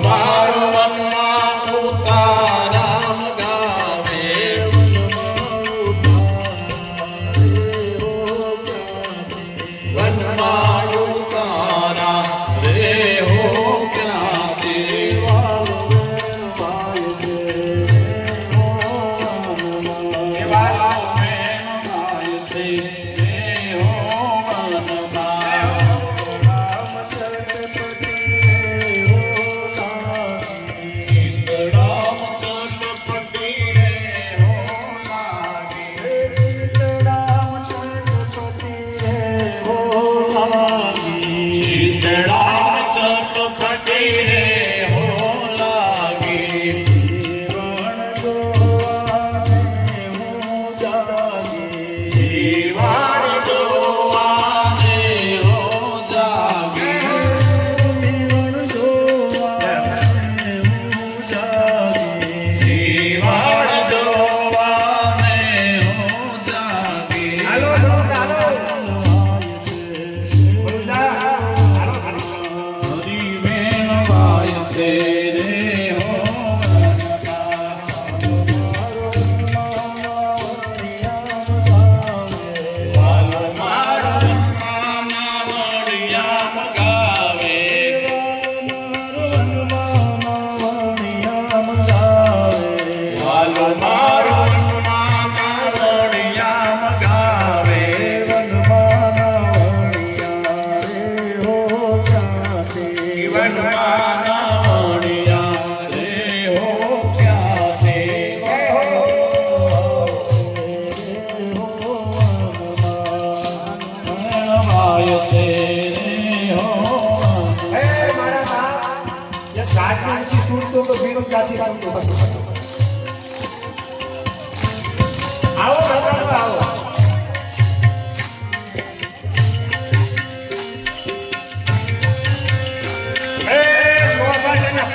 My. કાચી ઉછી તૂટતો તો બીડું ક્યાંથી તૂટતું આવો ભગવાન આવો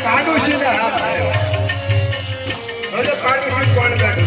કાડુશી ને હા પાડુશી કોણ કાઢું?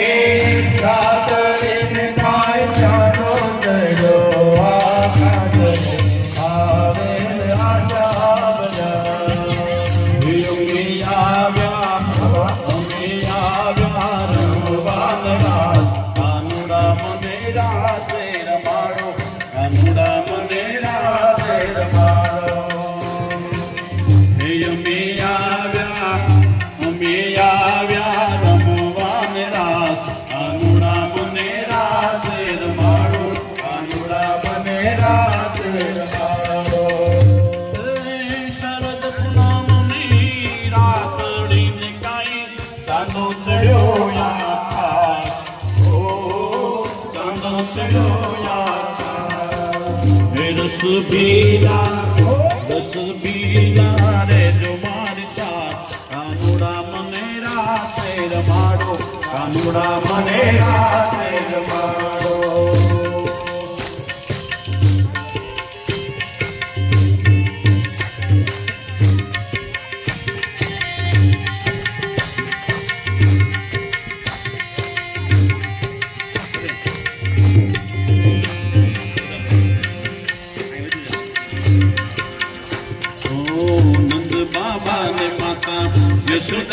Hallelujah. દસ ભીલા દસ ભીલા રે જો મારતા, કાનુડા મને રાતે રમાડો, કાનુડા મને રાતે રમાડો.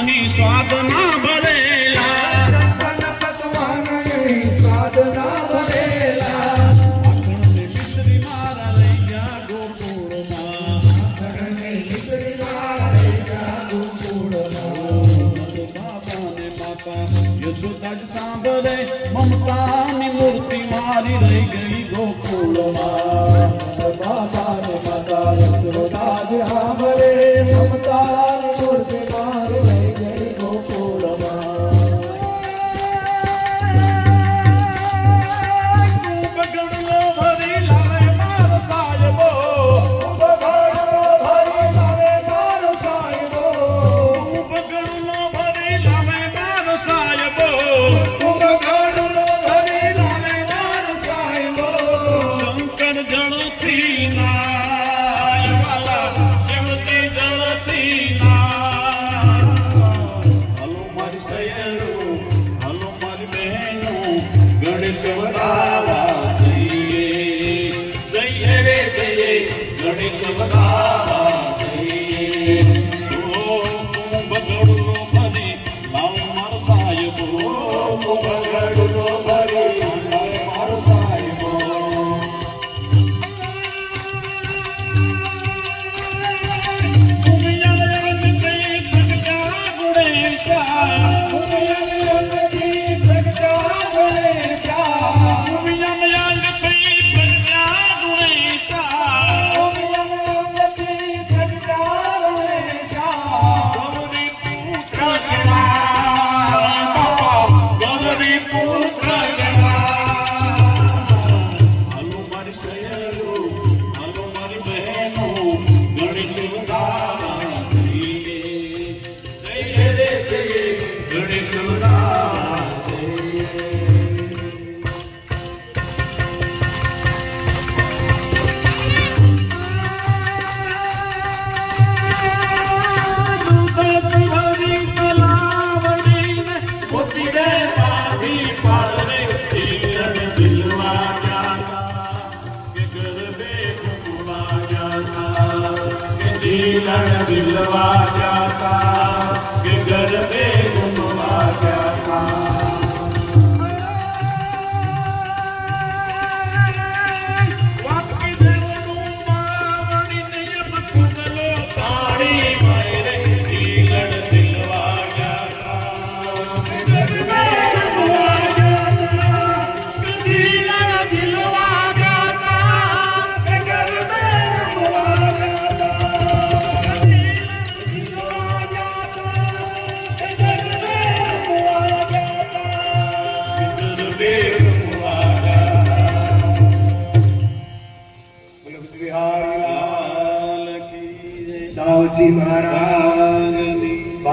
પતવાની સ્વાદના ભરેલા સંતન પતવાની સ્વાદના ભરેલા આપણને મિત્રી મારા રૈયા ગોકુળમાં આપણને મિત્રી મારા રૈયા ગોકુળમાં બાબાને માતા યશોદા જ સાંભળે મમતાની મૂર્તિ મારી રહી ગઈ ગોકુળમાં બાબાને માતા યશોદા જ સાંભળે મમતા Oh, बिलवा जाता Simara